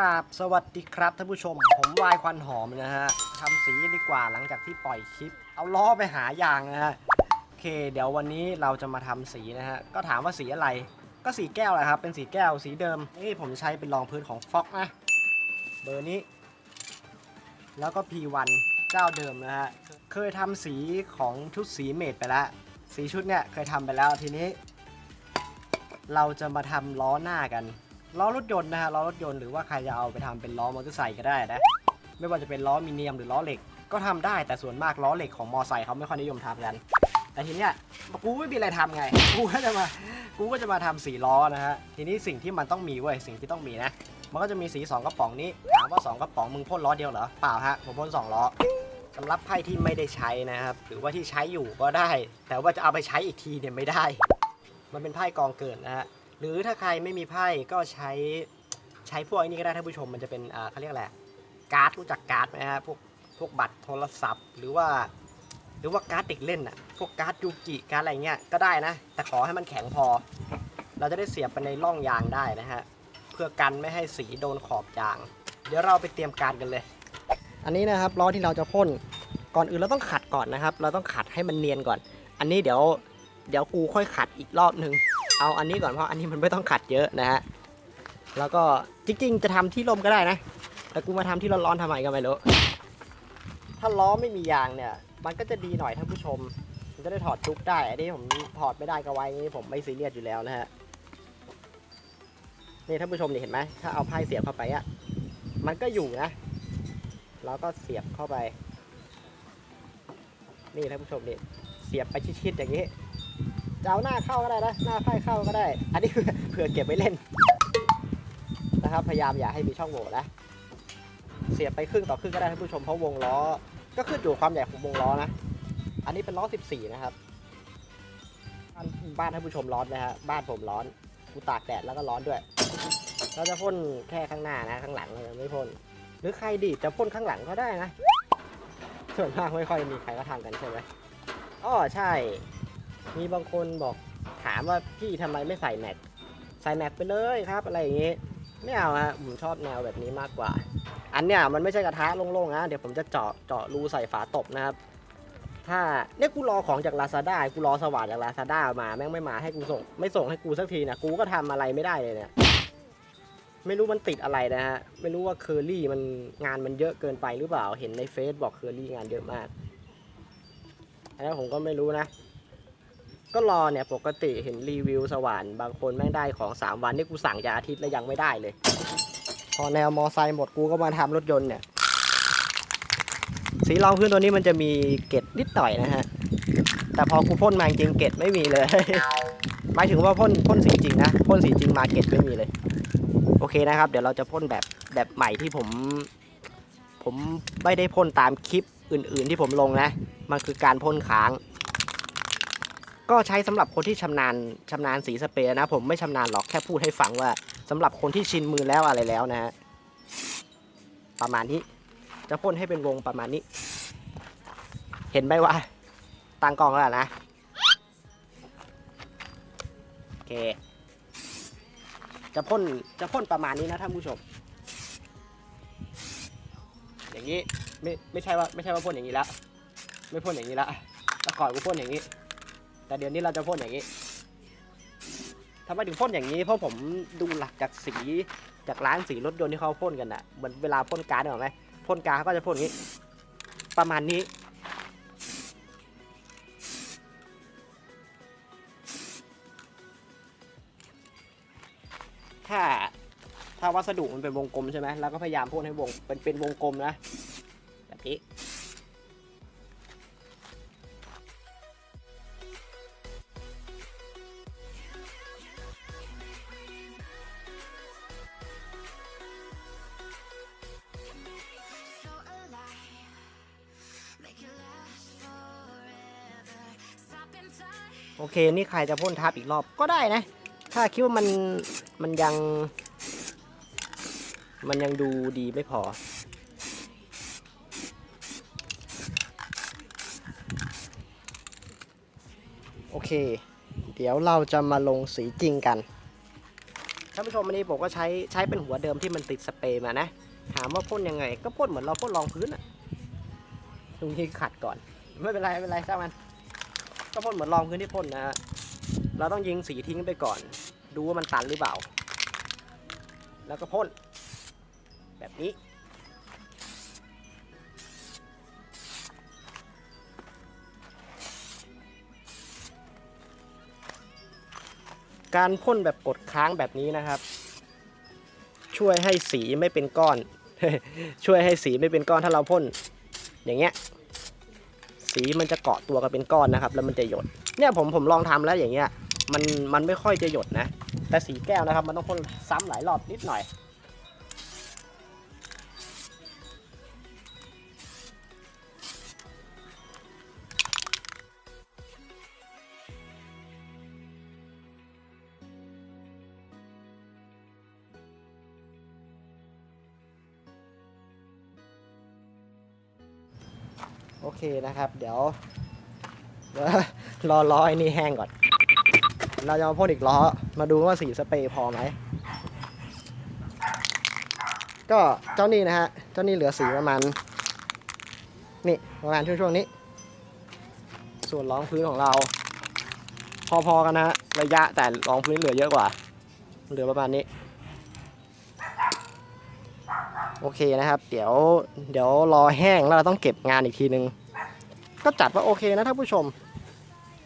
ราบสวัสดีครับท่านผู้ชม ผมวายควันหอมนะฮะทำสีดีกว่าหลังจากที่ปล่อยคลิป เอาล้อไปหายางนะฮะโอเค เดี๋ยววันนี้เราจะมาทำสีนะฮะ ก็ถามว่าสีอะไร ก็สีแก้วแหละครับ เป็นสีแก้วสีเดิม นี่ผมใช้เป็นรองพื้นของฟ็อกนะ เบอร์นี้ แล้วก็ P1 เจ้าเดิมนะฮะ เคยทำสีของชุดสีเมดไปแล้ว สีชุดเนี่ยเคยทำไปแล้วทีนี้ เราจะมาทำล้อหน้ากัน ล้อรถยนต์นะฮะล้อรถยนต์หรือว่าใครจะเอาไปทำเป็นล้อมอเตอร์ไซค์ก็ได้นะไม่ว่าจะเป็นล้อมีเนียมหรือล้อเหล็กก็ทำได้แต่ส่วนมากล้อเหล็กของมอไซค์เขาไม่ค่อยนิยมทำกัน แต่ทีเนี้ยกูไม่มีอะไรทำไง กูก็จะมากูก็จะมาทำสีล้อนะฮะทีนี้สิ่งที่มันต้องมีเว้ยสิ่งที่ต้องมีนะมันก็จะมีสี 2 กระป๋องนี้ถามว่า 2 กระป๋องมึงพ่นล้อเดียวเหรอเปล่าฮะผมพ่น2ล้อสำหรับไพ่ที่ไม่ได้ใช้นะครับหรือว่าที่ใช้อยู่ก็ได้ แต่ว่าจะเอาไปใช้อีกทีเนี่ยไม่ได้ มันเป็นไพ่กองเกินนะฮะ หรือถ้าใครไม่มีไพ่ก็ใช้ใช้พวกไอ้นี้ก็ได้ท่านผู้ชมมันจะเป็นเขาเรียกอะไรการ์ดรู้จักการ์ดไหมฮะพวกพวกบัตรโทรศัพท์ หรือว่า หรือว่าการ์ดเด็กเล่นอะพวกการ์ดยูกิการ์ดอะไรเงี้ยก็ได้นะ แต่ขอให้มันแข็งพอ เราจะได้เสียบไปในร่องยางได้นะฮะเพื่อกันไม่ให้สีโดนขอบยาง เดี๋ยวเราไปเตรียมการกันเลย อันนี้นะครับล้อที่เราจะพ่นก่อนอื่นเราต้องขัดก่อนนะครับ เราต้องขัดให้มันเนียนก่อน อันนี้เดี๋ยวเดี๋ยวกูค่อยขัดอีกรอบหนึ่ง เอาอันนี้ก่อนเพราะอันนี้มันไม่ต้องขัดเยอะนะฮะ แล้วก็จริงๆ จะทำที่ร่มก็ได้นะ แต่กูมาทำที่ร้อนๆทำไมก็ไม่รู้ ถ้าล้อไม่มียางเนี่ย มันก็จะดีหน่อยท่านผู้ชมมันจะได้ถอดจุกได้ อันนี้ผมถอดไม่ได้ก็ไว้อย่างนี้ผมไม่ซีเรียสอยู่แล้วนะฮะ นี่ท่านผู้ชมนี่เห็นไหมถ้าเอาไพ่เสียบเข้าไปอะมันก็อยู่นะ แล้วก็เสียบเข้าไป นี่ท่านผู้ชมนี่เสียบไปชิดๆอย่างนี้ จะเอาหน้าเข้าก็ได้นะหน้าไพ่เข้าก็ได้ อันนี้เผื่อเก็บไว้เล่นนะครับ พยายามอย่าให้มีช่องโหว่นะ เสียบไปครึ่งต่อครึ่งก็ได้ท่านผู้ชมเพราะวงล้อ ก็ขึ้นอยู่ความใหญ่ของวงล้อนะ อันนี้เป็นล้อ 14 นะครับ บ้านท่านผู้ชมร้อนนะฮะ บ้านผมร้อน กูตากแดดแล้วก็ร้อนด้วย เราจะพ่นแค่ข้างหน้านะ ข้างหลังเราจะไม่พ่น หรือใครดีจะพ่นข้างหลังก็ได้นะ ส่วนมากไม่ค่อยมีใครก็ทำกันใช่ไหมอ้อใช่ มีบางคนบอกถามว่าพี่ทำไมไม่ใส่แม็ก ใส่แม็กไปเลยครับ อะไรอย่างงี้ ไม่เอาฮะผมชอบแนวแบบนี้มากกว่า อันเนี้ยมันไม่ใช่กระทะโล่งๆนะ เดี๋ยวผมจะเจาะเจาะรูใส่ฝาตบนะครับ ถ้าเนี่ยกูรอของจาก Lazada กูรอสว่านจาก Lazada มาแม่งไม่มาให้กูส่ง ไม่ส่งให้กูสักทีนะกูก็ทำอะไรไม่ได้เลยเนี่ยไม่รู้มันติดอะไรนะฮะ ไม่รู้ว่าเคอรี่มันงานมันเยอะเกินไปหรือเปล่า เห็นในเฟซบอกเคอรี่งานเยอะมาก อันนี้ผมก็ไม่รู้นะ ก็รอเนี่ยปกติเห็นรีวิวสว่านบางคนแม่งได้ของ 3 วันนี่กูสั่งจาอาทิตย์แล้วยังไม่ได้เลย พอแนวมอไซค์หมดกูก็มาทำรถยนต์เนี่ย สีรองพื้นตัวนี้มันจะมีเกล็ดนิดหน่อยนะฮะ แต่พอกูพ่นมาจริงเกล็ดไม่มีเลย หมายถึงว่าพ่นพ่นสีจริงนะพ่นสีจริงมาเกล็ดไม่มีเลย โอเคนะครับ เดี๋ยวเราจะพ่นแบบแบบใหม่ที่ผม ผมไม่ได้พ่นตามคลิปอื่น ๆ ที่ผมลงนะ มันคือการพ่นค้าง ก็ใช้สำหรับคนที่ชำนาญชำนาญสีสเปรย์นะ ผมไม่ชำนาญหรอกแค่พูดให้ฟังว่าสำหรับคนที่ชินมือแล้วอะไรแล้วนะฮะประมาณนี้ จะพ่นให้เป็นวงประมาณนี้ เห็นไหมว่าตั้งกล้องแล้วนะโอเค จะพ่นจะพ่นประมาณนี้นะท่านผู้ชม อย่างนี้ไม่ไม่ใช่ว่าไม่ใช่ว่าพ่นอย่างนี้แล้วไม่พ่นอย่างนี้แล้วแต่ก่อนกูพ่นอย่างนี้ แต่เดี๋ยวนี้เราจะพ่นอย่างนี้ทำไมถึงพ่นอย่างนี้เพราะผมดูหลักจากสีจากร้านสีรถยนต์ที่เขาพ่นกันอะเหมือนเวลาพ่นการ์ดเหรอไหมพ่นการ์ดเขาก็จะพ่นอย่างนี้ ประมาณนี้ ถ้าถ้าวัสดุมันเป็นวงกลมใช่ไหมแล้วก็พยายามพ่นให้วงเป็นเป็นวงกลมนะแบบนี้ คนี่ใครจะพ่นทับอีกรอบก็ได้นะ ถ้าคิดว่ามันมันยัง มันยังดูดีไม่พอ โอเค เดี๋ยวเราจะมาลงสีจริงกันท่านผู้ชมอันนี้ผมก็ใช้ใช้เป็นหัวเดิมที่มันติดสเปรย์มานะ ถามว่าพ่นยังไง ก็พ่นเหมือนเราพ่นรองพื้นอะตรงนี้ขัดก่อน ไม่เป็นไรไม่เป็นไรช่างมัน ก็พ่นเหมือนรองพื้นที่พ่นนะฮะ เราต้องยิงสีทิ้งไปก่อน ดูว่ามันตันหรือเปล่า แล้วก็พ่น แบบนี้ การพ่นแบบกดค้างแบบนี้นะครับ ช่วยให้สีไม่เป็นก้อน ช่วยให้สีไม่เป็นก้อนถ้าเราพ่นอย่างเงี้ย สีมันจะเกาะตัวกันเป็นก้อนนะครับ แล้วมันจะหยด เนี่ยผมผมลองทำแล้วอย่างเงี้ยมันมันไม่ค่อยจะหยดนะ แต่สีแก้วนะครับ มันต้องพ่นซ้ำหลายรอบนิดหน่อย เคนะครับเดี๋ยวเดี๋ยวรอล้อไอ้นี่แห้งก่อน เราจะมาพ่นอีกล้อมาดูว่าสีสเปรย์พอไหม ก็เจ้านี่นะฮะ เจ้านี่เหลือสีประมาณ นี่ประมาณช่วงช่วงๆนี้ ส่วนรองพื้นของเรา พอๆกันนะฮะระยะแต่รองพื้นเหลือเยอะกว่า เหลือประมาณนี้ โอเคนะครับ เดี๋ยวเดี๋ยวรอแห้งแล้วเราต้องเก็บงานอีกทีนึง ก็จัดว่าโอเคนะท่านผู้ชม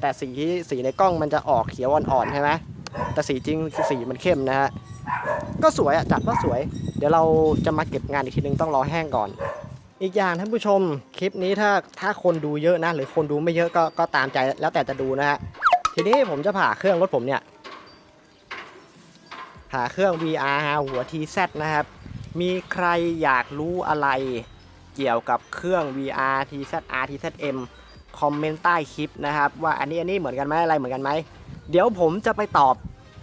แต่สีสีในกล้องมันจะออกเขียวอ่อนๆใช่ไหมแต่สีจริงคือสีมันเข้มนะฮะก็สวยอะจัดว่าสวย เดี๋ยวเราจะมาเก็บงานอีกทีนึงต้องรอแห้งก่อน อีกอย่างท่านผู้ชมคลิปนี้ถ้าถ้าคนดูเยอะนะ หรือคนดูไม่เยอะก็ก็ตามใจแล้วแต่จะดูนะฮะทีนี้ผมจะผ่าเครื่องรถผมเนี่ยผ่าเครื่อง VR หัว TZ นะครับมีใครอยากรู้อะไร เกี่ยวกับเครื่อง VR TZR TZM คอมเมนต์ใต้คลิปนะครับ ว่าอันนี้อันนี้เหมือนกันไหมอะไรเหมือนกันไหม เดี๋ยวผมจะไปตอบ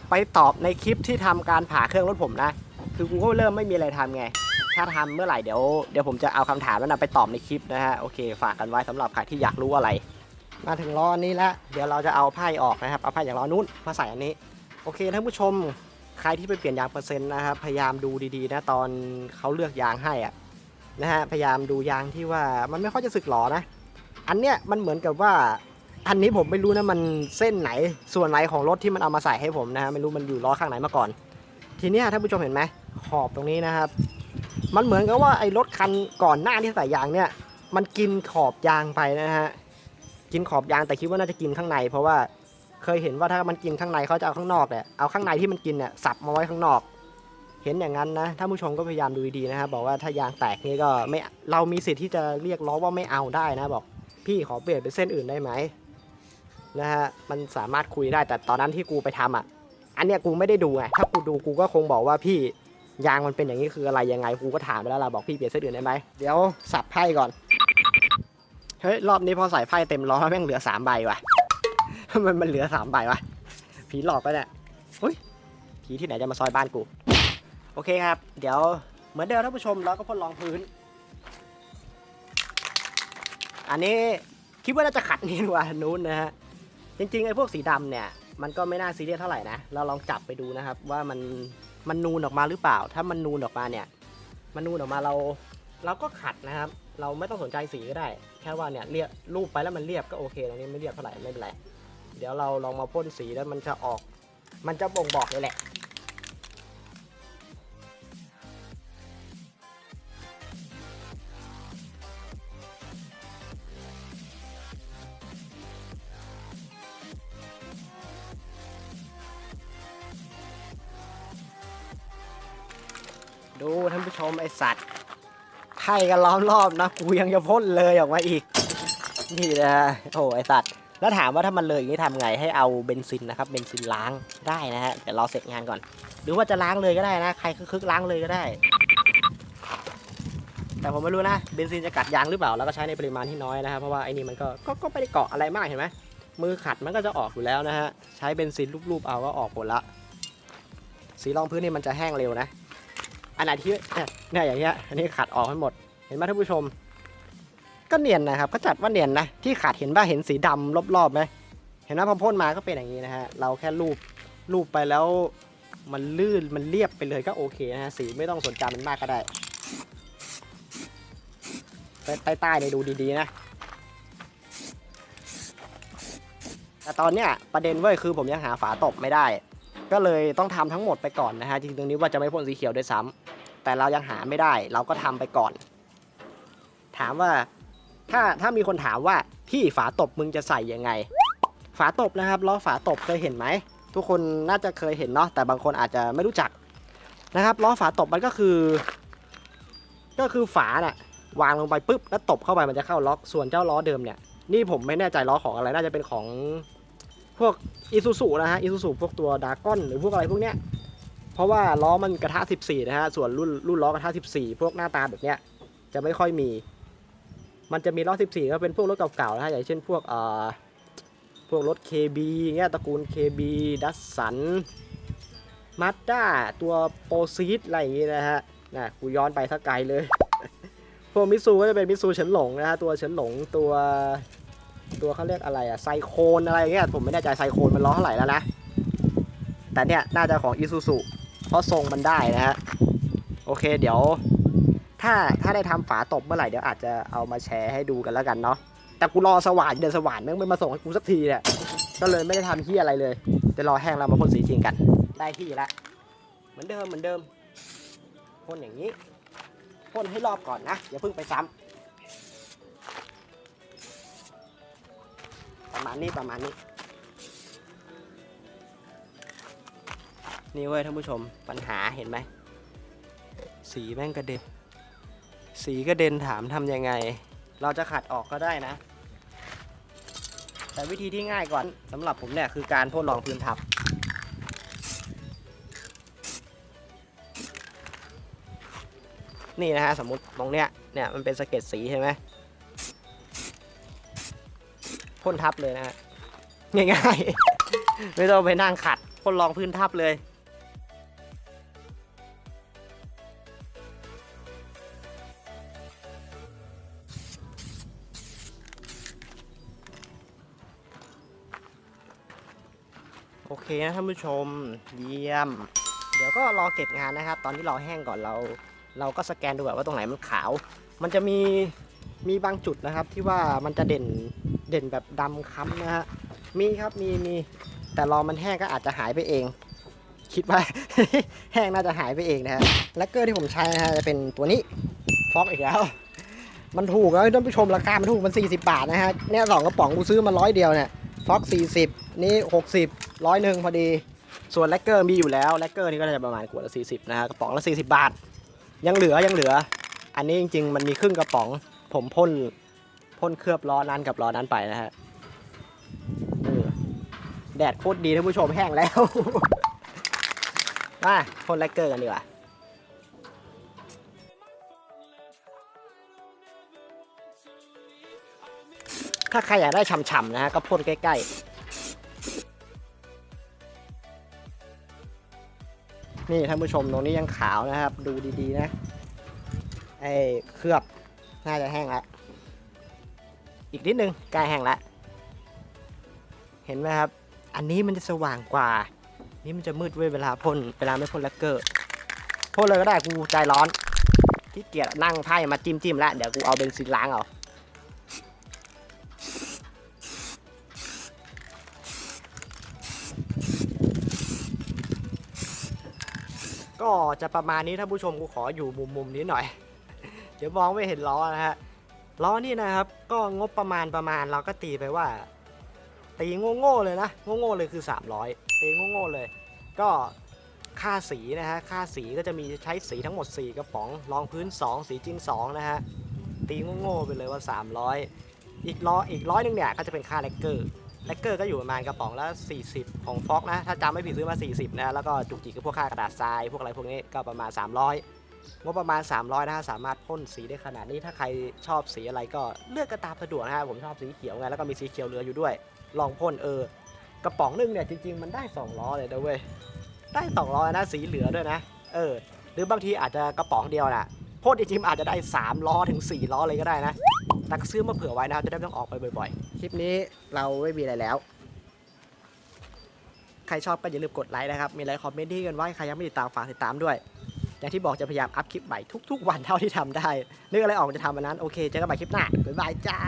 ไปตอบในคลิปที่ทำการผ่าเครื่องรถผมนะ คือกูก็เริ่มไม่มีอะไรทำไง ถ้าทำเมื่อไหร่เดี๋ยวเดี๋ยวผมจะเอาคำถามนั้นนะไปตอบในคลิปนะฮะโอเคฝากกันไว้สำหรับใครที่อยากรู้อะไร มาถึงล้อนี้แล้วเดี๋ยวเราจะเอาไพ่ออกนะครับเอาไพ่อย่างล้อนู้นมาใส่อันนี้โอเคท่านผู้ชมใครที่ไปเปลี่ยนยางเปอร์เซ็นต์นะครับพยายามดูดีๆนะตอนเขาเลือกยางให้อะ นะฮะพยายามดูยางที่ว่ามันไม่ค่อยจะสึกหรอนะ อันเนี้ยมันเหมือนกับว่า อันนี้ผมไม่รู้นะมันเส้นไหนส่วนไหนของรถที่มันเอามาใส่ให้ผมนะฮะไม่รู้มันอยู่ล้อข้างไหนมาก่อน ทีนี้ยท่านผู้ชมเห็นไหมขอบตรงนี้นะครับ มันเหมือนกับว่าไอ้รถคันก่อนหน้าที่ใส่ยางเนี่ย มันกินขอบยางไปนะฮะกินขอบยางแต่คิดว่าน่าจะกินข้างใน เพราะว่าเคยเห็นว่าถ้ามันกินข้างในเขาจะเอาข้างนอกเนี่ยเอาข้างในที่มันกินเนี่ยสับมาไว้ข้างนอก เห็นอย่างนั้นนะท่านผู้ชมก็พยายามดูดีนะครับบอกว่าถ้ายางแตกนี่ก็ไม่เรามีสิทธิ์ที่จะเรียกร้องว่าไม่เอาได้นะบอกพี่ขอเปลี่ยนเป็นเส้นอื่นได้ไหมนะฮะมันสามารถคุยได้แต่ตอนนั้นที่กูไปทำอะ อันเนี้ยกูไม่ได้ดูไงถ้ากูดูกูก็คงบอกว่าพี่ยางมันเป็นอย่างนี้คืออะไรยังไงกูก็ถามไปแล้วล่ะบอกพี่เปลี่ยนเส้นอื่นได้ไหมเดี๋ยวสับไพ่ก่อนเฮ้ยรอบนี้พอใส่ไพ่เต็มล้อแม่งเหลือสามใบว่ะมันมันเหลือสามใบว่ะผีหลอกไปเนี่ยเฮ้ยผีที่ไหนจะมาซอยบ้านกู โอเคครับ เดี๋ยวเหมือนเดิมท่านผู้ชมเราก็พ่นรองพื้น อันนี้คิดว่าน่าจะขัดนี่กว่านู้นนะฮะ จริงๆไอ้พวกสีดำเนี่ย มันก็ไม่น่าซีเรียสเท่าไหร่นะ เราลองจับไปดูนะครับ ว่ามันมันนูนออกมาหรือเปล่า ถ้ามันนูนออกมาเนี่ย มันนูนออกมาเราเราก็ขัดนะครับ เราไม่ต้องสนใจสีก็ได้ แค่ว่าเนี่ยเรียบรูปไปแล้วมันเรียบก็โอเคตรงนี้ไม่เรียบเท่าไหร่ไม่เป็นไร เดี๋ยวเราลองมาพ่นสีแล้วมันจะออก มันจะบ่งบอกเลยแหละ ดูท่านผู้ชมไอสัตว์ไพ่กันล้อมรอบนะกูยังจะพ่นเลยออกมาอีก นี่นะโอ้ไอสัตว์แล้วถามว่าถ้ามันเลยอย่างนี้ทำไงให้เอาเบนซินนะครับเบนซินล้างได้นะฮะเดี๋ยวเราเสร็จงานก่อน หรือว่าจะล้างเลยก็ได้นะ ใครคึกๆล้างเลยก็ได้ แต่ผมไม่รู้นะเบนซินจะกัดยางหรือเปล่าแล้วก็ใช้ในปริมาณที่น้อยนะครับเพราะว่าไอ้นี่มันก็ก็ก็ไม่ได้เกาะอะไรมากเห็นไหมมือขัดมันก็จะออกอยู่แล้วนะฮะใช้เบนซินรูปๆเอาก็ออกหมดละสีรองพื้นนี่มันจะแห้งเร็วนะ อันไหนที่เนี่ยเนี่ยอย่างเงี้ยอันนี้ขัดออกให้หมดเห็นไหมท่านผู้ชม ก็เนียนนะครับก็จัดว่าเนียนนะที่ขาดเห็นว่าเห็นสีดำรอบๆไหมเห็นไหมพอพ่นมาก็เป็นอย่างนี้นะฮะเราแค่รูปรูปไปแล้วมันลื่นมันเรียบไปเลยก็โอเคนะฮะสีไม่ต้องสนใจมันมากก็ได้ใต้ใต้ๆเนี่ยดูดีๆนะ แต่ตอนเนี้ยประเด็นเว้ยคือผมยังหาฝาตบไม่ได้ ก็เลยต้องทำทั้งหมดไปก่อนนะฮะจริงๆตรงนี้ว่าจะไม่พ่นสีเขียวด้วยซ้ำ แต่เรายังหาไม่ได้ เราก็ทำไปก่อน ถามว่าถ้าถ้ามีคนถามว่าที่ฝาตบมึงจะใส่ยังไง ฝาตบนะครับล้อฝาตบเคยเห็นไหมทุกคนน่าจะเคยเห็นเนาะแต่บางคนอาจจะไม่รู้จักนะครับล้อฝาตบมันก็คือ ก็คือฝาน่ะวางลงไปปุ๊บแล้วตบเข้าไปมันจะเข้าล็อกส่วนเจ้าล้อเดิมเนี่ยนี่ผมไม่แน่ใจล้อของอะไรน่าจะเป็นของพวกอีซูซูนะฮะอีซูซูพวกตัวดากอนหรือพวกอะไรพวกเนี้ย เพราะว่าล้อมันกระทะ 14 นะฮะ ส่วนรุ่นรุ่นล้อกระทะ 14 พวกหน้าตาแบบเนี้ยจะไม่ค่อยมี มันจะมีล้อ 14 ก็เป็นพวกรถเก่าๆนะฮะ อย่างเช่นพวกเอ่อพวกรถ KB เงี้ยตระกูล KB ดัสสันมาด้าตัวโปรซีดอะไรอย่างงี้นะฮะนะกูย้อนไปสักไกลเลย พวกมิตซูก็จะเป็นมิตซูเฉินหลงนะฮะ ตัวเฉินหลงตัวตัวเขาเรียกอะไรอะไซโคนอะไรเงี้ยผมไม่แน่ใจไซโคนมันล้อเท่าไหร่แล้วนะ แต่เนี่ยน่าจะของอีซูซู เพราะทรงมันได้นะฮะโอเคเดี๋ยวถ้าถ้าได้ทำฝาตบเมื่อไหร่เดี๋ยวอาจจะเอามาแชร์ให้ดูกันแล้วกันเนาะแต่กูรอสว่านเดือนสว่านแม่งไม่มาส่งให้กูสักทีเนี่ยก็เลยไม่ได้ทำที่อะไรเลยจะรอแห้งแล้วมาพ่นสีจริงกัน ได้ที่ละเหมือนเดิมเหมือนเดิมพ่นอย่างนี้พ่นให้รอบก่อนนะอย่าเพิ่งไปซ้ำประมาณนี้ประมาณนี้ นี่เว้ยท่านผู้ชมปัญหาเห็นไหม สีแม่งกระเด็น สีกระเด็นถามทำยังไง เราจะขัดออกก็ได้นะ แต่วิธีที่ง่ายก่อนสำหรับผมเนี่ยคือการพ่นรองพื้นทับ นี่นะฮะสมมติตรงเนี้ยเนี่ยมันเป็นสเก็ดสีใช่ไหมพ่นทับเลยนะฮะง่ายๆ ไม่ต้องไปนั่งขัดพ่นรองพื้นทับเลย โอเคนะท่านผู้ชมเยี่ยม เดี๋ยวก็รอเก็บงานนะครับ ตอนที่รอแห้งก่อนเรา เราก็สแกนดูแบบว่าตรงไหนมันขาว มันจะมีมีบางจุดนะครับที่ว่ามันจะเด่นเด่นแบบดำค้ำนะฮะมีครับมีมีแต่รอมันแห้งก็อาจจะหายไปเอง คิดว่าแห้งน่าจะหายไปเองนะฮะแลกเกอร์ที่ผมใช้นะฮะจะเป็นตัวนี้ฟอกอีกแล้ว มันถูกแล้วท่านผู้ชมราคามันถูกมัน 40 บาทนะฮะเนี่ยสองกระป๋องกูซื้อมาร้อยเดียวเนี่ยฟอก40 นี่ 60 ร้อยหนึ่งพอดี ส่วนแลกเกอร์มีอยู่แล้วแลกเกอร์นี่ก็จะประมาณขวดละ40นะฮะกระป๋องละ40บาท ยังเหลือยังเหลือ อันนี้จริง ๆ มันมีครึ่งกระป๋อง ผมพ่นพ่นเคลือบล้อนั้นกับล้อนั้นไปนะฮะแดดโคตรดีท่านผู้ชมแห้งแล้ว มาพ่นแลกเกอร์กันดีกว่าถ้าใครอยากได้ฉ่ำๆนะฮะก็พ่นใกล้ๆ นี่ท่านผู้ชมตรงนี้ยังขาวนะครับ ดูดีๆนะ ไอ้เคลือบน่าจะแห้งแล้ว อีกนิดนึงใกล้แห้งแล้ว เห็นไหมครับ อันนี้มันจะสว่างกว่า นี่มันจะมืดเว้ยเวลาพ่น เวลาไม่พ่นแลกเกอร์พ่นเลยก็ได้กูใจร้อนที่เกียจนั่งไพ่มาจิ้มจิ้มๆแล้ว เดี๋ยวกูเอาเบนซินล้างเอา ก็จะประมาณนี้ท่านผู้ชมกูขออยู่มุมมุมนี้หน่อย เดี๋ยวมองไม่เห็นล้อนะฮะล้อนี่นะครับก็งบประมาณประมาณเราก็ตีไปว่า ตีโง่ๆเลยนะโง่ๆเลยคือ 300 ตีโง่ๆเลย ก็ค่าสีนะฮะค่าสีก็จะมีใช้สีทั้งหมด 4 กระป๋องรองพื้น 2 สีจริง 2 นะฮะตีโง่ๆไปเลยว่า 300 อีกล้ออีกร้อยหนึงเนี่ยก็จะเป็นค่าแลกเกอร์ แลกเกอร์ก็อยู่ประมาณกระป๋องละ 40 ของฟ็อกนะ ถ้าจำไม่ผิดซื้อมา 40 นะ แล้วก็จุกจิกกับพวกค่ากระดาษทราย พวกอะไรพวกนี้ก็ประมาณ 300 งบประมาณ 300 นะฮะ สามารถพ่นสีได้ขนาดนี้ ถ้าใครชอบสีอะไรก็เลือกกระตามสะดวกนะฮะ ผมชอบสีเขียวไง แล้วก็มีสีเขียวเหลืออยู่ด้วย ลองพ่นเออ กระป๋องหนึงเนี่ยจริง ๆ มันได้2ล้อเลยนะเว้ย ได้2ล้อนะ สีเหลือด้วยนะ เออ หรือบางทีอาจจะกระป๋องเดียวน่ะพ่นจริงๆอาจจะได้3ล้อถึง4ล้อเลยก็ได้นะ แต่ก็ซื้อมาเผื่อไว้นะจะได้ไม่ต้องออกไปบ่อยๆ คลิปนี้เราไม่มีอะไรแล้ว ใครชอบก็อย่าลืมกดไลค์นะครับ มีอะไรคอมเมนต์ที่กันไว้ใครยังไม่ติดตามฝากติดตามด้วย อย่างที่บอกจะพยายามอัพคลิปใหม่ทุก ๆ วันเท่าที่ทำได้นึกอะไรออกจะทำวันนั้น โอเค เจอกันใหม่คลิปหน้า บ๊ายบายจ้า